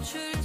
멈출